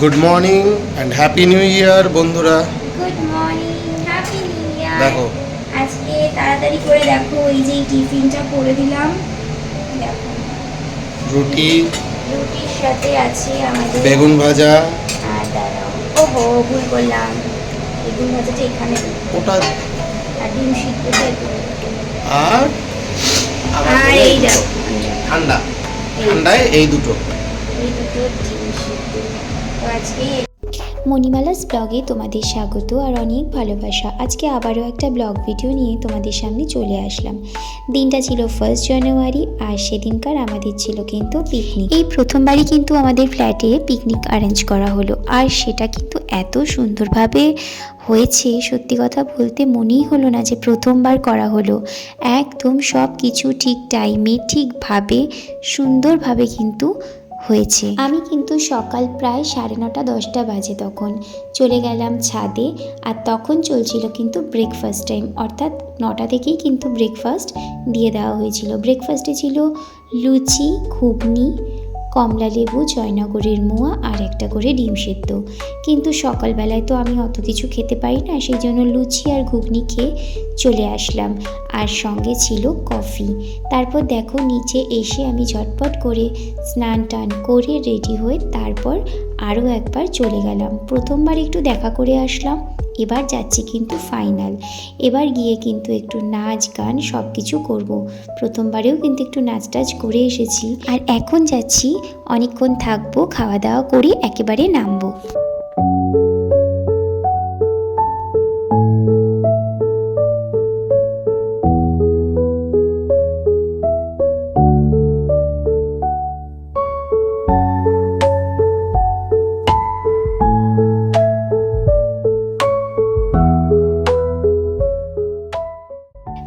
Good morning and happy new year বন্ধুরা। Good morning happy new year দেখো। আজকে তাড়াতাড়ি করে দেখো এই যে টিফিনটা করে দিলাম। দেখো। রুটি রুটির সাথে আছে আমাদের বেগুন ভাজা। আর দাঁড়াও। ওহো ভুল করলাম। বেগুন ভাজাটা এখানে ওটা আর ডিম এখানে আর আর এই দেখো। ঠান্ডা। ঠান্ডায় এই দুটো। এই দুটো সিদ্ধ আজকে মণিমালাস ব্লগে তোমাদের স্বাগত আর অনেক ভালোবাসা। আজকে আবারও একটা ব্লগ ভিডিও নিয়ে তোমাদের সামনে চলে আসলাম। দিনটা ছিল ফার্স্ট জানুয়ারি আর সেদিনকার আমাদের ছিল কিন্তু পিকনিক এই প্রথমবারই কিন্তু আমাদের ফ্ল্যাটে পিকনিক অ্যারেঞ্জ করা হলো আর সেটা কিন্তু এত সুন্দরভাবে হয়েছে, সত্যি কথা বলতে মনেই হলো না যে প্রথমবার করা হলো। একদম সব কিছু ঠিক টাইমে ঠিকভাবে, সুন্দরভাবে কিন্তু হয়েছে। আমি কিন্তু সকাল প্রায় সাড়ে নটা, দশটা বাজে তখন। চলে গেলাম ছাদে আর তখন চলছিল কিন্তু ব্রেকফাস্ট টাইম অর্থাৎ নটা থেকেই কিন্তু ব্রেকফাস্ট দিয়ে দেওয়া হয়েছিল। ব্রেকফাস্টে ছিল লুচি, ঘুগনি কমলা লেবু, জয়নগরের মোয়া আর একটা করে ডিম সেদ্ধ। কিন্তু সকালবেলায় তো আমি অত কিছু খেতে পারি না, সেই জন্য লুচি আর ঘুগনি খেয়ে চলে আসলাম। আর সঙ্গে ছিল কফি। তারপর দেখো নিচে এসে আমি ঝটপট করে স্নান টান করে রেডি হয়ে তারপর আরও একবার চলে গেলাম। প্রথমবার একটু দেখা করে আসলাম, এবার যাচ্ছি কিন্তু ফাইনাল এবার গিয়ে কিন্তু একটু নাচ, গান সব কিছু করব। প্রথমবারেও কিন্তু একটু নাচ টাচ করে এসেছি। আর এখন যাচ্ছি, অনেকক্ষণ থাকব খাওয়া দাওয়া করে একেবারে নামবো।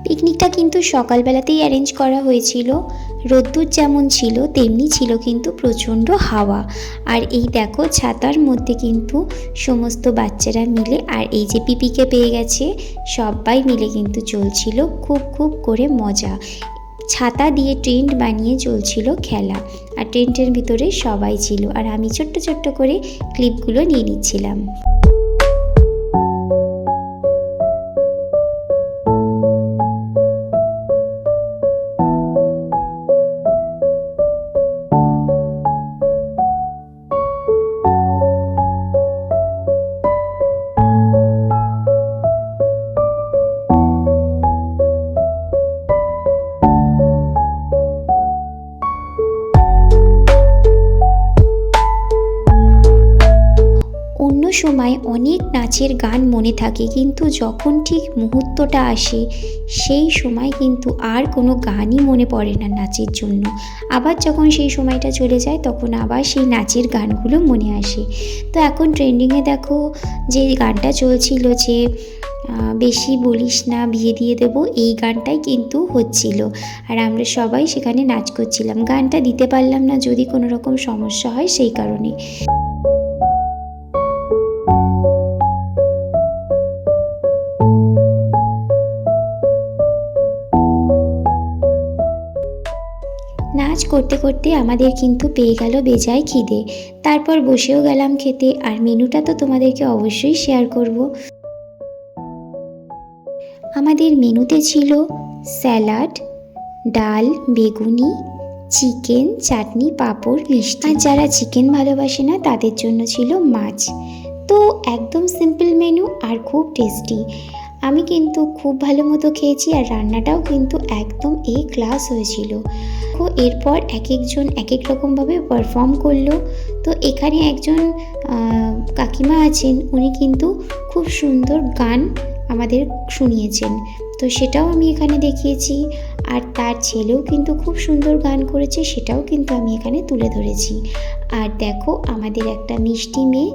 পিকনিকটা কিন্তু সকালবেলাতেই অ্যারেঞ্জ করা হয়েছিল। রোদ্দুর যেমন ছিল, তেমনি ছিল কিন্তু প্রচণ্ড হাওয়া। আর এই দেখো, ছাতার মধ্যে কিন্তু সমস্ত বাচ্চারা মিলে আর এই যে পিপিকে পেয়ে গেছে, সবাই মিলে কিন্তু চলছিল খুব খুব করে মজা। ছাতা দিয়ে টেন্ট বানিয়ে চলছিল খেলা। আর টেন্টের ভিতরে সবাই ছিল। আর আমি ছোট্ট ছোট্ট করে ক্লিপগুলো নিয়ে নিচ্ছিলাম। সময় অনেক নাচের গান মনে থাকে, কিন্তু যখন ঠিক মুহূর্তটা আসে, সেই সময় কিন্তু আর কোনো গানই মনে পড়ে না নাচের জন্য। আবার যখন সেই সময়টা চলে যায়, তখন আবার সেই নাচের গানগুলো মনে আসে। তো এখন ট্রেন্ডিংয়ে দেখো যে গানটা চলছিল যে বেশি বলিস না, বিয়ে দিয়ে দেবো, এই গানটাই কিন্তু হচ্ছিল। আর আমরা সবাই সেখানে নাচ করছিলাম। গানটা দিতে পারলাম না যদি কোনো রকম সমস্যা হয় সেই কারণে। নাচ করতে করতে আমাদের কিন্তু পেয়ে গেল বেজায় খিদে। তারপর বসেও গেলাম খেতে, আর মেনুটা তো তোমাদেরকে অবশ্যই শেয়ার করব। আমাদের মেনুতে ছিল স্যালাড, ডাল, বেগুনি, চিকেন, চাটনি, পাঁপড়, মিষ্টি। আর যারা চিকেন ভালোবাসে না, তাদের জন্য ছিল মাছ। তো একদম সিম্পল মেনু আর খুব টেস্টি আমি কিন্তু খুব ভালো মতো খেয়েছি আর রান্নাটাও কিন্তু একদম এ ক্লাস হয়েছিল। তো এরপর এক একজন এক এক রকমভাবে পারফর্ম করল। তো এখানে একজন কাকিমা আছেন, উনি কিন্তু খুব সুন্দর গান আমাদের শুনিয়েছেন। তো সেটাও আমি এখানে দেখিয়েছি। আর তার ছেলেও কিন্তু খুব সুন্দর গান করেছে, সেটাও কিন্তু আমি এখানে তুলে ধরেছি। আর দেখো, আমাদের একটা মিষ্টি মেয়ে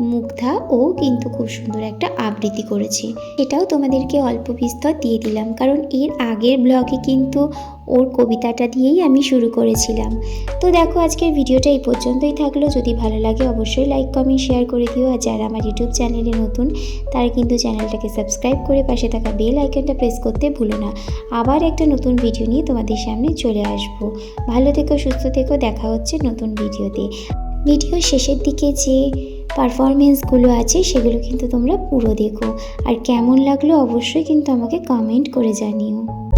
মুগ্ধা ও কিন্তু খুব সুন্দর একটা আবৃত্তি করেছে। এটাও তোমাদেরকে অল্প বিস্তর দিয়ে দিলাম, কারণ এর আগের ব্লগে কিন্তু ওর কবিতাটা দিয়েই আমি শুরু করেছিলাম। তো দেখো, আজকের ভিডিওটা এই পর্যন্তই থাকল। যদি ভালো লাগে অবশ্যই লাইক, কমেন্ট, শেয়ার করে দিও। আর যারা আমার ইউটিউব চ্যানেলে নতুন, তারা কিন্তু চ্যানেলটাকে সাবস্ক্রাইব করে পাশে থাকা বেল আইকনটা প্রেস করতে ভুলো না। আবার একটা নতুন ভিডিও নিয়ে তোমাদের সামনে চলে আসব। ভালো থেকো, সুস্থ থেকো। দেখা হচ্ছে নতুন ভিডিওতে। ভিডিও শেষের দিকে যে পারফরমেন্সগুলো আছে, সেগুলো কিন্তু তোমরা পুরো দেখো। আর কেমন লাগল অবশ্যই কিন্তু আমাকে কমেন্ট করে জানিও।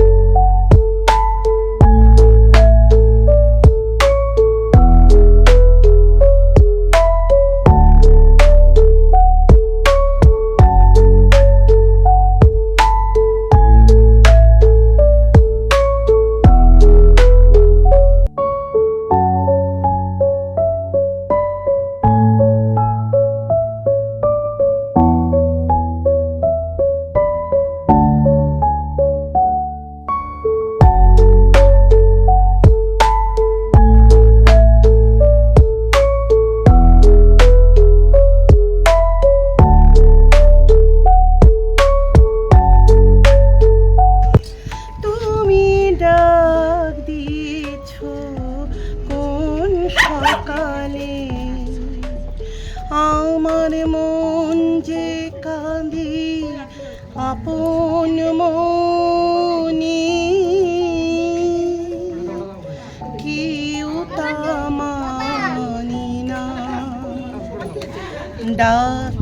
আপন মনি। কেউ তা মানি না। ডাক